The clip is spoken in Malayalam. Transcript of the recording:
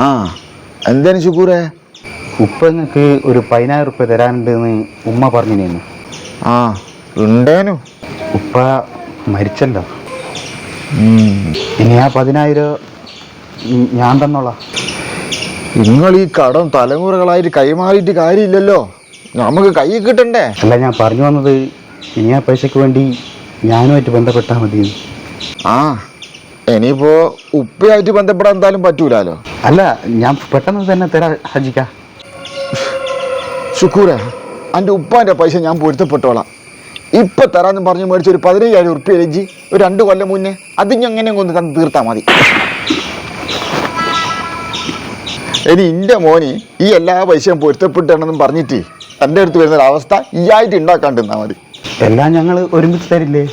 ആ. എന്താണ് ഷുക്കൂറെ? ഉപ്പ നിങ്ങൾക്ക് ഒരു പതിനായിരം ഉപ്പ തരാനുണ്ടെന്ന് ഉമ്മ പറഞ്ഞിരുന്നു. ആ ഉണ്ടേനു. ഉപ്പ മരിച്ചല്ലോ. ഇനി ആ പതിനായിരം ഞാൻ തന്നോളാ. നിങ്ങൾ ഈ കടം തലമുറകളായിട്ട് കൈമാറിയിട്ട് കാര്യമില്ലല്ലോ. നമുക്ക് കൈ കിട്ടണ്ടേ? അല്ല ഞാൻ പറഞ്ഞു വന്നത് ഇനി ആ പൈസക്ക് വേണ്ടി ഞാനുമായിട്ട് ബന്ധപ്പെട്ടാൽ മതി. ആ ഇനിയിപ്പോ ഉപ്പയായിട്ട് ബന്ധപ്പെടാൻ എന്തായാലും പറ്റൂലോ അല്ല ഞാൻ പെട്ടെന്ന് തന്നെ തരാം ഹജിക്ക. ശുക്കൂര എന്റെ ഉപ്പാന്റെ പൈസ ഞാൻ പൊരുത്തപ്പെട്ടോളാം. ഇപ്പൊ തരാന്ന് പറഞ്ഞ് മേടിച്ച ഒരു പതിനയ്യായിരം ഉറുപ്പ്യ രജി ഒരു രണ്ട് കൊല്ലം മുന്നേ അത് ഞാൻ എങ്ങനെ ഒന്ന് തന്ന് തീർത്താൽ മതി. ഇനി എന്റെ മോന് ഈ എല്ലാ പൈസയും പൊരുത്തപ്പെട്ടാണെന്നും പറഞ്ഞിട്ട് എന്റെ അടുത്ത് വരുന്ന ഒരു അവസ്ഥ ഈ ആയിട്ട് ഉണ്ടാക്കാണ്ടിരുന്നാൽ മതി. എല്ലാം ഞങ്ങൾ ഒരുമിച്ച് തരില്ലേ?